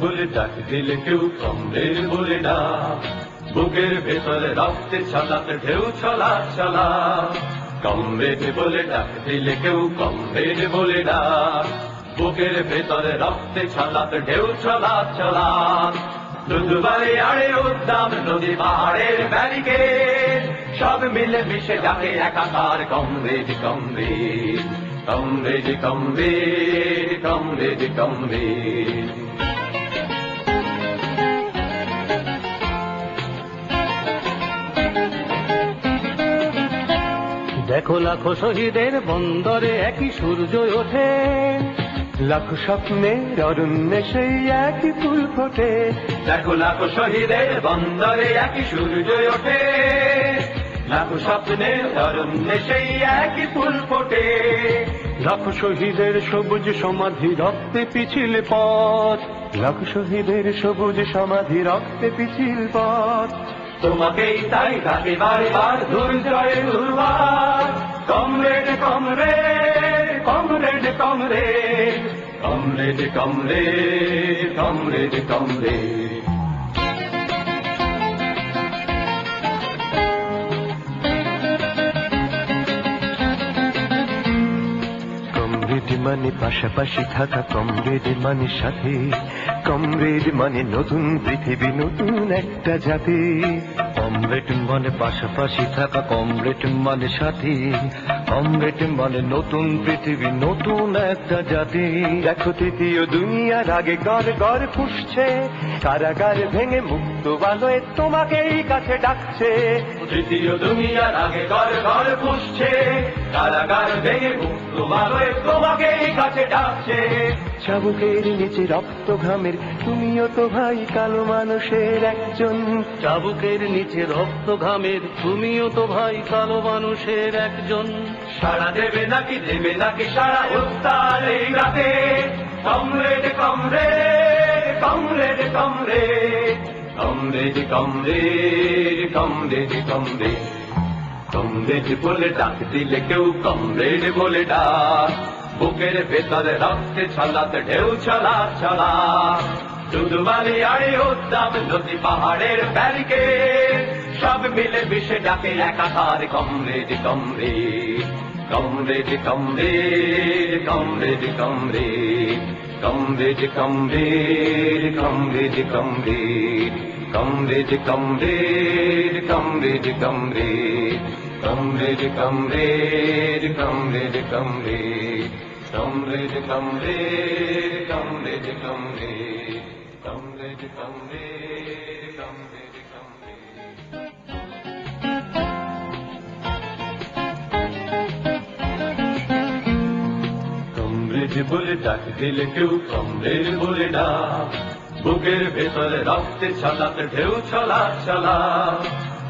বলে ডাক দিলে কেউ কমরেড বলে না বুকের ভেতরে রক্তে ছলাতে ঢেউ ছলা ছলা। কমরেড বলে ডাক দিলে কেউ কমরেড বলে না বুকের ভেতরে রক্তে ছলাতে ঢেউ ছলা ছলা। দুদুবারে আড়ে উদ্যান, নদী পাহাড়ের ব্যারিকে সব মিলে মিশে যাকে একাকার comrade comrade comrade comrade comrade comrade দেখো লাখো শহীদের বন্দরে একই সূর্য ওঠে। লাখ স্বপ্নের অরণ্যে সেই একই ফুল ফোটে। লাখো লাখো শহীদের বন্দরে একই সূর্য ওঠে। লাখো স্বপ্নের অরণ্যে সেই একই ফুল ফোটে। লাখ শহীদের সবুজ সমাধি রক্তে পিছিল পথ। লাখ শহীদের সবুজ সমাধি রক্তে পিছিল পথ। তোমাকেই তাই ডাকে বারবার দুর্জয়ের উর্বার comrade comrade comrade comrade comrade comrade comrade comrade মানে পাশাপাশি থাকা কমরেড মানে সাথে কমরেড মানে নতুন পৃথিবী নতুন একটা জাতি। কমরেড মানে পাশাপাশি থাকা কমরেড মানে সাথী। কমরেড মানে নতুন পৃথিবী নতুন একটা জাতি। দেখো তৃতীয় দুনিয়ার আগে গড় গড় পুষছে কারাগার ভেঙে মুক্ত বালয়ে তোমাকেই কাছে ডাকছে। তৃতীয় দুনিয়ার আগে ঘর ঘর পুষছে কারাগার ভেঙে মুক্ত ভালোয় তোমাকে কাছে ডাকছে। চাবুকের নিচে রক্ত ঘামের তুমিও তো ভাই কালো মানুষের একজন। চাবুকের নিচে রক্ত ঘামের তুমিও তো ভাই কালো মানুষের একজন। সারা দেবে নাকি দেবে নাকি সারা উত্তার এই রাতে? Comrade comrade comrade comrade comrade comrade comrade comrade. Comrade বলে ডাক দিলে কেউ কমরেড বলে ডাক। বুকের ভেতরে রক্তে ছলাতে ঢেউ ছলা ছলা। শুধু মানে আড়ে উদ্যাম নদী পাহাড়ের ব্যারিকে। সব মিলে মিশে ডাকে একাকার comrade comrade comrade comrade comrade comrade comrade comrade comrade comrade comrade comrade comrade. कमरे जे कमरे कमरे जे कमरे कमरे বলে ডাক দিলে কেউ কমরেজ বলে ডাক বুকের ভেতরে রক্তে ছলাতে ঢেউ ছলা ছলা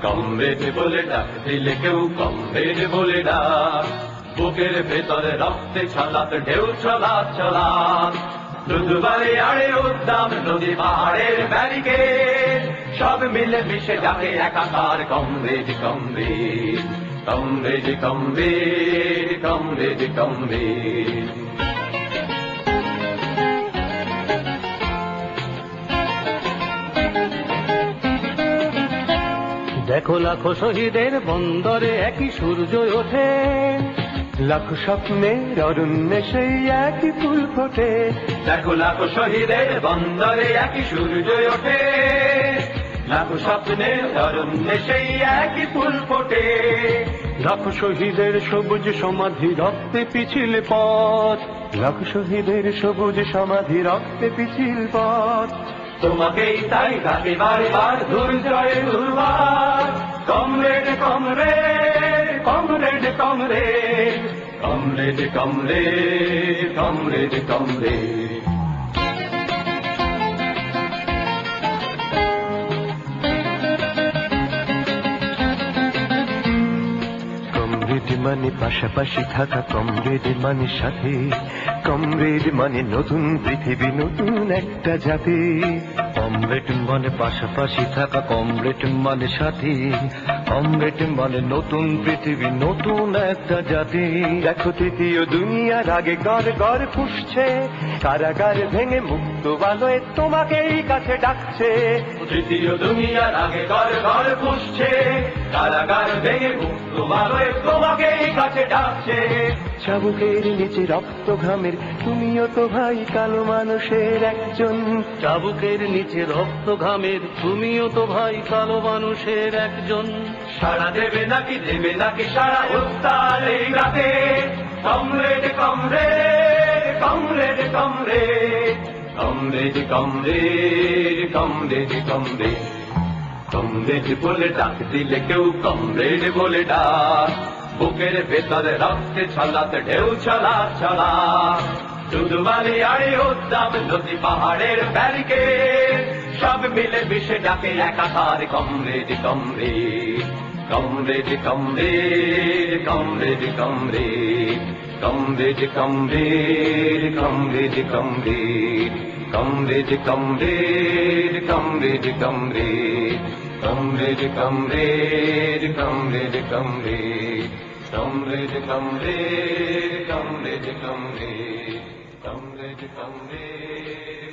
কমরেজ বলে ডাক দিলে কেউ কমরেজ বলে ডাক বুকের ভেতরে রক্তে ছলাতে ঢেউ ছলা ছলা দুদুবারে আড়ে উদ্যাম নদী পাহাড়ের ব্যারিকে সব মিলে মিশে যাকে একাকার comrade comrade comrade comrade comrade comrade দেখো লাখো শহীদের বন্দরে একই সূর্য ওঠে। লাখ স্বপ্নের অরণ্যে সেই একই ফুল ফোটে। লাখো লাখো শহীদের বন্দরে একই সূর্য ওঠে। লাখো স্বপ্নের অরণ্যে সেই একই ফুল ফোটে। লাখ শহীদের সবুজ সমাধি রক্তে পিছিল পথ। লাখ শহীদের সবুজ সমাধি রক্তে পিছিল পথ। তোমাকেই তাই ডাকে বারবার দুর্জয় দুর্বার কমরেড কমরেড कमरे कमरे कमरे कमरे कमरे মানে পাশাপাশি থাকা কমরেড মানে সাথে। কমরেড মানে নতুন পৃথিবী, নতুন একটা জাতি। কমরেড মানে পাশাপাশি থাকা কমরেড মানে সাথে। কমরেড মানে নতুন পৃথিবী, নতুন একটা জাতি। দেখো তৃতীয় দুনিয়ার আগে গড় গড় পুষছে। কারাগার ভেঙে মুক্ত বালয়ে তোমাকেই কাছে ডাকছে। তৃতীয় দুনিয়ার আগে ঘর ঘর পুষছে। কারাগার ভেঙে মুক্ত ভালোয় তোমাকে কাছে ডাকছে। চাবুকের নিচে রক্ত ঘামের তুমিও তো ভাই কালো মানুষের একজন। চাবুকের নিচে রক্ত ঘামের তুমিও তো ভাই কালো মানুষের একজন। সারা দেবে নাকি দেবে নাকি সারা উত্তাল এই রাতে? Comrade comrade comrade comrade comrade comrade comrade comrade. Comrade বলে ডাক দিলে কেউ কমরেড বলে ডাক। বুকের ভেতরে রক্তে ছলাতে ঢেউ ছলা ছলা। শুধু মানে আড়ে উদ্দাম, নদী পাহাড়ের ব্যারিকে। সব মিলে মিশে ডাকে একাকার comrade comrade comrade comrade comrade. kamre de kamre kamre de kamre de kamre de kamre kamre de kamre kamre de kamre kamre de kamre.